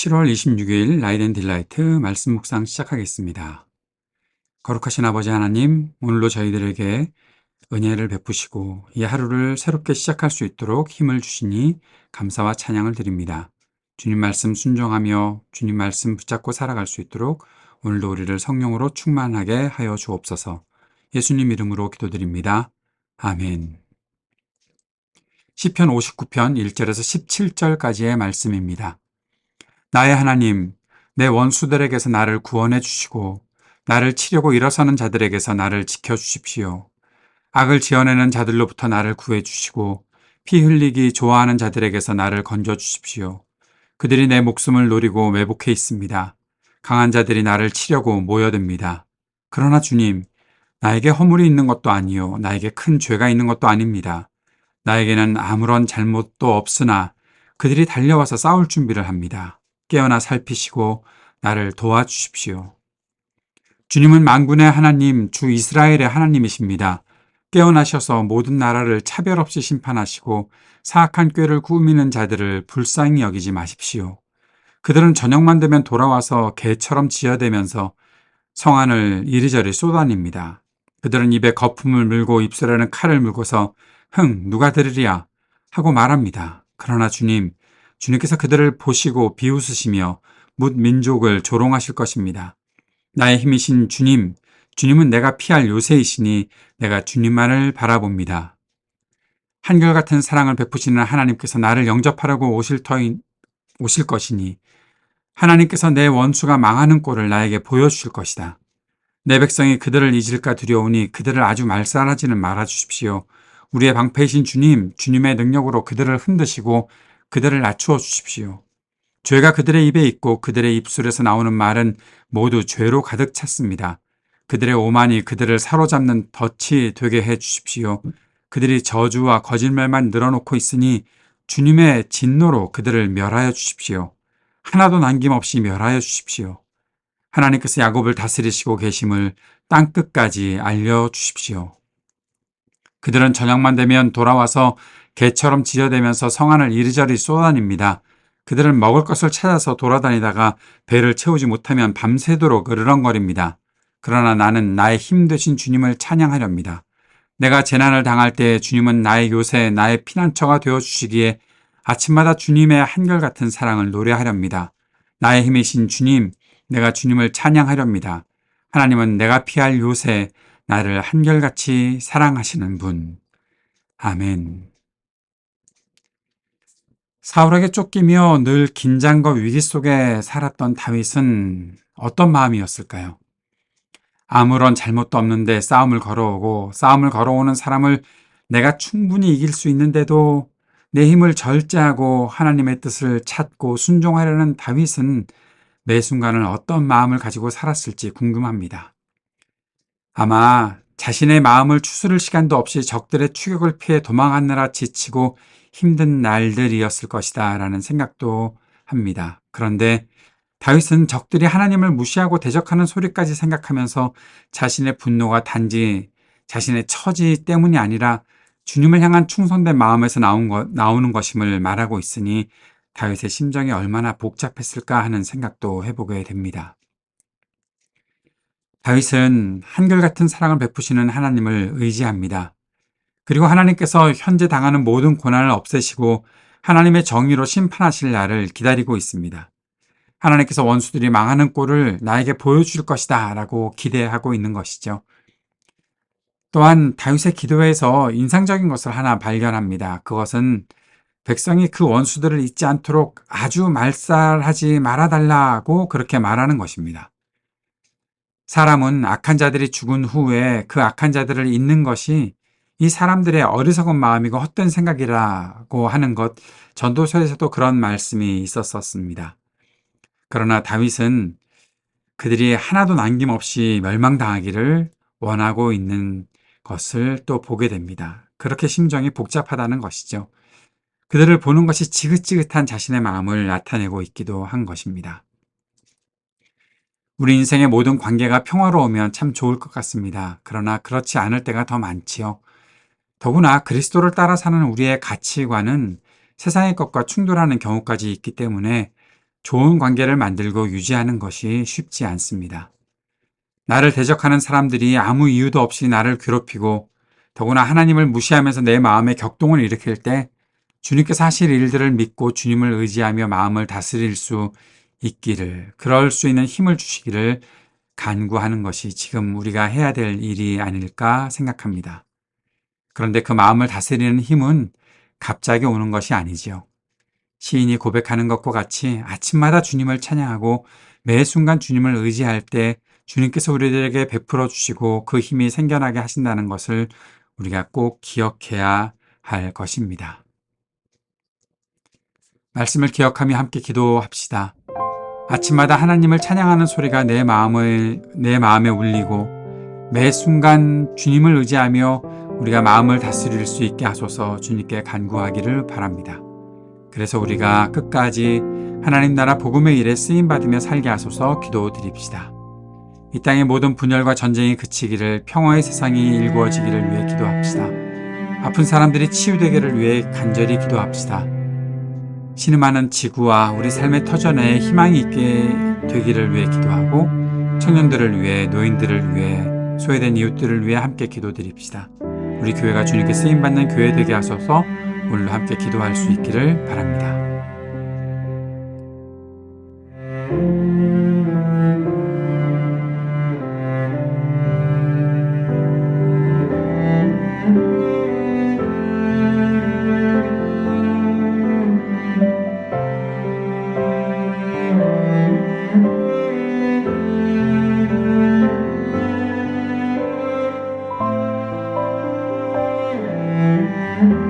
7월 26일 라이덴 딜라이트 말씀 묵상 시작하겠습니다. 거룩하신 아버지 하나님, 오늘도 저희들에게 은혜를 베푸시고 이 하루를 새롭게 시작할 수 있도록 힘을 주시니 감사와 찬양을 드립니다. 주님 말씀 순종하며 주님 말씀 붙잡고 살아갈 수 있도록 오늘도 우리를 성령으로 충만하게 하여 주옵소서. 예수님 이름으로 기도드립니다. 아멘. 시편 59편 1절에서 17절까지의 말씀입니다. 나의 하나님, 내 원수들에게서 나를 구원해 주시고 나를 치려고 일어서는 자들에게서 나를 지켜 주십시오. 악을 지어내는 자들로부터 나를 구해 주시고 피 흘리기 좋아하는 자들에게서 나를 건져 주십시오. 그들이 내 목숨을 노리고 매복해 있습니다. 강한 자들이 나를 치려고 모여듭니다. 그러나 주님, 나에게 허물이 있는 것도 아니요. 나에게 큰 죄가 있는 것도 아닙니다. 나에게는 아무런 잘못도 없으나 그들이 달려와서 싸울 준비를 합니다. 깨어나 살피시고 나를 도와주십시오. 주님은 만군의 하나님, 주 이스라엘의 하나님이십니다. 깨어나셔서 모든 나라를 차별 없이 심판하시고 사악한 꾀를 꾸미는 자들을 불쌍히 여기지 마십시오. 그들은 저녁만 되면 돌아와서 개처럼 지어대면서 성안을 이리저리 쏘다닙니다. 그들은 입에 거품을 물고 입술에는 칼을 물고서 흥 누가 들으랴 하고 말합니다. 그러나 주님, 주님께서 그들을 보시고 비웃으시며 묻 민족을 조롱하실 것입니다. 나의 힘이신 주님, 주님은 내가 피할 요새이시니 내가 주님만을 바라봅니다. 한결같은 사랑을 베푸시는 하나님께서 나를 영접하려고 오실 터인, 오실 것이니 하나님께서 내 원수가 망하는 꼴을 나에게 보여주실 것이다. 내 백성이 그들을 잊을까 두려우니 그들을 아주 말살하지는 말아 주십시오. 우리의 방패이신 주님, 주님의 능력으로 그들을 흔드시고 그들을 낮추어 주십시오. 죄가 그들의 입에 있고 그들의 입술에서 나오는 말은 모두 죄로 가득 찼습니다. 그들의 오만이 그들을 사로잡는 덫이 되게 해 주십시오. 그들이 저주와 거짓말만 늘어놓고 있으니 주님의 진노로 그들을 멸하여 주십시오. 하나도 남김없이 멸하여 주십시오. 하나님께서 야곱을 다스리시고 계심을 땅 끝까지 알려 주십시오. 그들은 저녁만 되면 돌아와서 개처럼 지어대면서 성안을 이리저리 쏘다닙니다. 그들은 먹을 것을 찾아서 돌아다니다가 배를 채우지 못하면 밤새도록 으르렁거립니다. 그러나 나는 나의 힘 되신 주님을 찬양하렵니다. 내가 재난을 당할 때 주님은 나의 요새, 나의 피난처가 되어 주시기에 아침마다 주님의 한결같은 사랑을 노래하렵니다. 나의 힘이신 주님, 내가 주님을 찬양하렵니다. 하나님은 내가 피할 요새, 나를 한결같이 사랑하시는 분. 아멘. 사울에게 쫓기며 늘 긴장과 위기 속에 살았던 다윗은 어떤 마음이었을까요? 아무런 잘못도 없는데 싸움을 걸어오고 싸움을 걸어오는 사람을 내가 충분히 이길 수 있는데도 내 힘을 절제하고 하나님의 뜻을 찾고 순종하려는 다윗은 매 순간을 어떤 마음을 가지고 살았을지 궁금합니다. 아마 자신의 마음을 추스를 시간도 없이 적들의 추격을 피해 도망하느라 지치고 힘든 날들이었을 것이다 라는 생각도 합니다. 그런데 다윗은 적들이 하나님을 무시하고 대적하는 소리까지 생각하면서 자신의 분노가 단지 자신의 처지 때문이 아니라 주님을 향한 충성된 마음에서 나온 것, 나오는 것임을 말하고 있으니 다윗의 심정이 얼마나 복잡했을까 하는 생각도 해보게 됩니다. 다윗은 한결같은 사랑을 베푸시는 하나님을 의지합니다. 그리고 하나님께서 현재 당하는 모든 고난을 없애시고 하나님의 정의로 심판하실 날을 기다리고 있습니다. 하나님께서 원수들이 망하는 꼴을 나에게 보여줄 것이다 라고 기대하고 있는 것이죠. 또한 다윗의 기도에서 인상적인 것을 하나 발견합니다. 그것은 백성이 그 원수들을 잊지 않도록 아주 말살하지 말아달라고 그렇게 말하는 것입니다. 사람은 악한 자들이 죽은 후에 그 악한 자들을 잊는 것이 이 사람들의 어리석은 마음이고 헛된 생각이라고 하는 것, 전도서에서도 그런 말씀이 있었었습니다. 그러나 다윗은 그들이 하나도 남김없이 멸망당하기를 원하고 있는 것을 또 보게 됩니다. 그렇게 심정이 복잡하다는 것이죠. 그들을 보는 것이 지긋지긋한 자신의 마음을 나타내고 있기도 한 것입니다. 우리 인생의 모든 관계가 평화로우면 참 좋을 것 같습니다. 그러나 그렇지 않을 때가 더 많지요. 더구나 그리스도를 따라 사는 우리의 가치관은 세상의 것과 충돌하는 경우까지 있기 때문에 좋은 관계를 만들고 유지하는 것이 쉽지 않습니다. 나를 대적하는 사람들이 아무 이유도 없이 나를 괴롭히고 더구나 하나님을 무시하면서 내 마음에 격동을 일으킬 때 주님께서 하실 일들을 믿고 주님을 의지하며 마음을 다스릴 수 있기를, 그럴 수 있는 힘을 주시기를 간구하는 것이 지금 우리가 해야 될 일이 아닐까 생각합니다. 그런데 그 마음을 다스리는 힘은 갑자기 오는 것이 아니지요. 시인이 고백하는 것과 같이 아침마다 주님을 찬양하고 매 순간 주님을 의지할 때 주님께서 우리들에게 베풀어 주시고 그 힘이 생겨나게 하신다는 것을 우리가 꼭 기억해야 할 것입니다. 말씀을 기억하며 함께 기도합시다. 아침마다 하나님을 찬양하는 소리가 내 마음을, 내 마음에 울리고 매 순간 주님을 의지하며 우리가 마음을 다스릴 수 있게 하소서 주님께 간구하기를 바랍니다. 그래서 우리가 끝까지 하나님 나라 복음의 일에 쓰임 받으며 살게 하소서 기도드립시다. 이 땅의 모든 분열과 전쟁이 그치기를 평화의 세상이 일구어지기를 위해 기도합시다. 아픈 사람들이 치유되기를 위해 간절히 기도합시다. 신음하는 지구와 우리 삶의 터전에 희망이 있게 되기를 위해 기도하고 청년들을 위해 노인들을 위해 소외된 이웃들을 위해 함께 기도드립시다. 우리 교회가 주님께 쓰임 받는 교회 되게 하소서 오늘도 함께 기도할 수 있기를 바랍니다. 하늘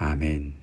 아멘.